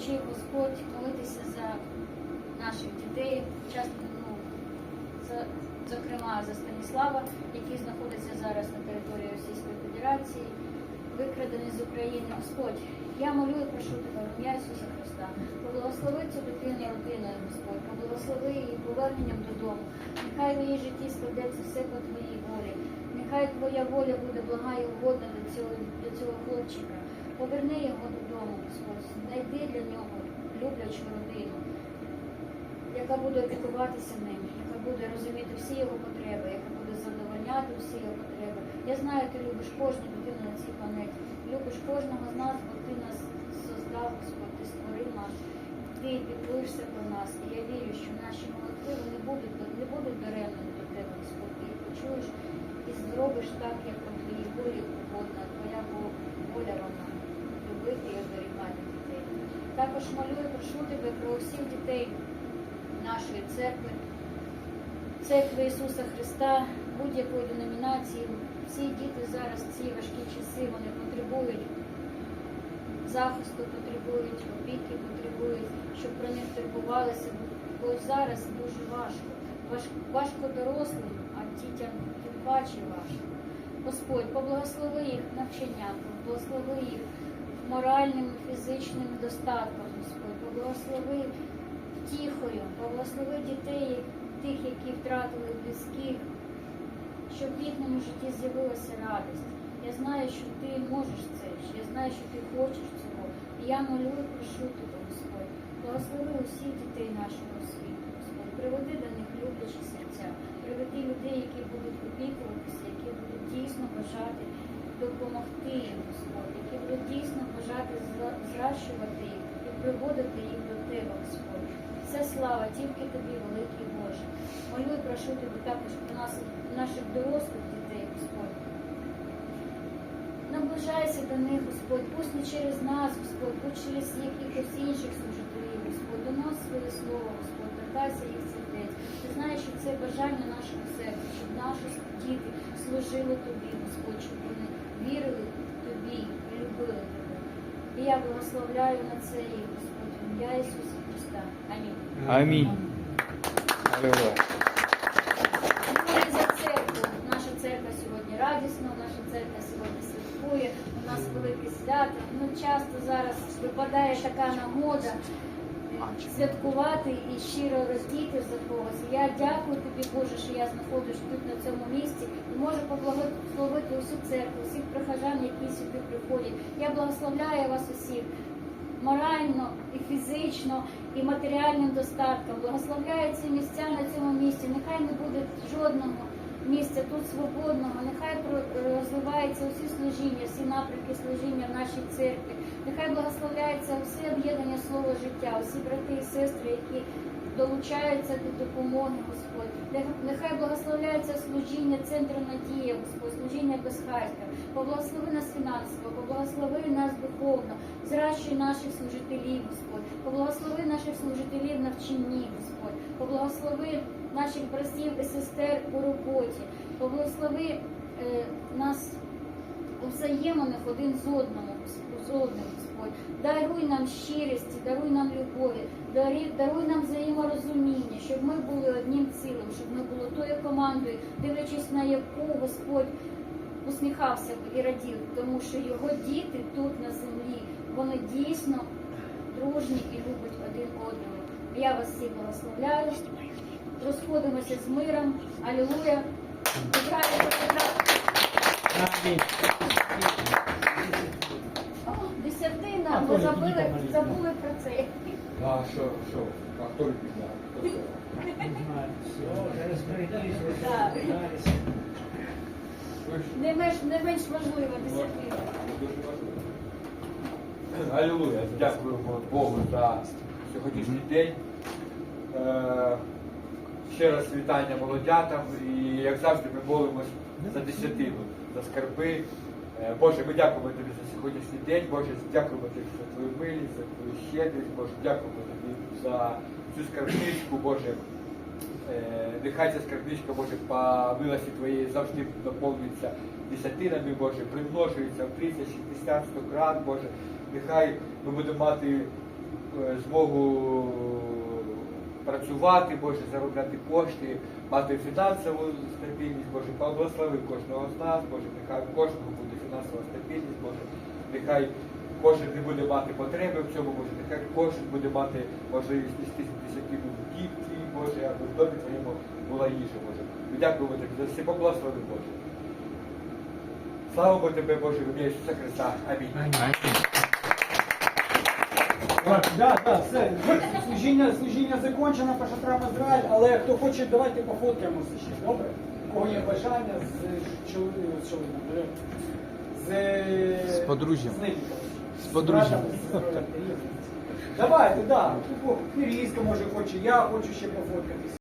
навчив Господь молитися за наших дітей, ну, за, зокрема за Станіслава, який знаходиться зараз на території Російської Федерації, викрадений з України. Господь, я молю і прошу тебе, ім'я Ісуса Христа, поблагослови цю дитину родиною, Господь, поблагослови її поверненням додому. Нехай в її житті складеться все по твоїй волі. Нехай твоя воля буде блага і угодна до цього, до цього хлопчика. Поверни його додому, Господь, знайди для нього люблячу родину, яка буде опікуватися ним, яка буде розуміти всі його потреби, яка буде задовольняти всі його потреби. Я знаю, ти любиш кожну людину на цій планеті, любиш кожного з нас, бо ти нас создав, Господь, ти створив нас, ти піклуєшся про нас. І я вірю, що наші молитви вони будуть, не будуть даремними до тебе, Господь. Ти їх почуєш і зробиш так, як по твоїй волі угодно. Твоя воля вона любити і оберігати дітей. Також молю і прошу тебе про усіх дітей нашої церкви, церкви Ісуса Христа, будь-якої деномінації. Всі діти зараз в ці важкі часи вони потребують захисту, потребують опіки, потребують, щоб про них турбувалися, бо зараз дуже важко. Важ- Важко дорослим, а дітям тим паче важко. Господь, поблагослови їх навчанням, поблагослови їх моральним, фізичним достатком, Господь, поблагослови втіхою, поблагослови дітей, тих, які втратили близьких, щоб в їхньому житті з'явилася радість. Я знаю, що ти можеш це, я знаю, що ти хочеш цього. І я молю і прошу тебе, Господь, благослови усіх дітей нашого світу, Господь, приведи до них люблячі серця, приведи людей, які будуть опікуватися, які будуть дійсно бажати допомогти їм, Господь, які будуть дійсно бажати зращувати їх і приводити їх до тебе, Господь. Все слава тільки тобі, великий Боже. Молю і прошу тебе також про нас, наших дорослих дітей, Господь. Наближайся до них, Господь, пусть не через нас, Господь, пусть через якихось інших служителів, Господь, донос своє слово, Господь, торкайся їх сердець. Ти знаєш, що це бажання нашого серця, щоб наші діти служили тобі, Господь, щоб вони вірили тобі і любили тебе. І я благословляю на це їх, Господь, ім'я Ісуса Христа. Амінь. Амінь. Аллилуйя. За церкву. Наша церква сьогодні радісна, наша церква сьогодні святкує. У нас велике свято. Ну часто зараз випадає така нагода святкувати і щиро роздіти за когось. Я дякую тобі, Боже, що я знаходжусь тут на цьому місці і можу поблагословити усю церкву, всіх прихожан, які сюди приходять. Я благословляю вас усіх морально і фізично, і матеріальним достатком. Благословляю ці місця на цьому місці. Нехай не буде жодного місця тут свободного. Нехай про- розвиваються усі служіння, всі напрямки служіння в нашій церкві. Нехай благословляється все об'єднання слово життя, усі брати і сестри, які долучаються до допомоги, Господь. Нехай благословляється служіння центру надії, Господь, служіння безхатька. Поблагослови нас фінансово, поблагослови нас духовно, зращуй наших служителів, Господь, поблагослови наших служителів навчанні, Господь, поблагослови наших братів і сестер у роботі, поблагослови е, нас у взаєминах один з одним, з одним, Господь. Даруй нам щирості, даруй нам любові, даруй, даруй нам взаєморозуміння, щоб ми були одним цілим, щоб ми були тою командою, дивлячись на яку Господь усміхався б і радів, тому що його діти тут на землі, вони дійсно дружні і люблять один одного. Я вас всіх благословляю. Розходимося з миром. Алілуя. О, Десятина, ми забули, забули про це. А що, що? А хто відміняє? Не менш, не менш важлива десятина. Алілуя. Дякуємо Богу за сьогоднішній день. Ще раз вітання молодятам і як завжди ми молимось за десятину, за скарби. Е, Боже, ми дякуємо тобі за сьогоднішній день. Боже, дякуємо тобі за твою милість, за твою щедрість. Боже, дякуємо тобі за цю скарбничку, Боже. Е, Нехай ця скарбничка, Боже, по милості Твоєї завжди наповнюється десятинами, Боже, примножується в 30, 60, 100 крат, Боже. Нехай ми будемо мати е, змогу працювати, Боже, заробляти кошти, мати фінансову стабільність, Боже, благослови кожного з нас, Боже, нехай кожного буде фінансова стабільність, Боже, нехай кожен не буде мати потреби в цьому, Боже, нехай кожен буде мати можливість нести дім твій, Боже, аби в домі твоєму була їжа, Боже. Дякуємо тобі за всі поблагослови, Боже. Слава тебе, Боже, в ім'я Ісуса Христа. Амінь. Да, да, все. Служіння, служіння закончено, перша трава Ізраїль, але хто хоче, давайте пофоткаємося ще, добре? У кого є бажання з чоловіком, з чоловіком, з, З подружжям. З, ним, З подружжям. Давайте, да. Пірізка може хоче, я хочу ще пофоткатися.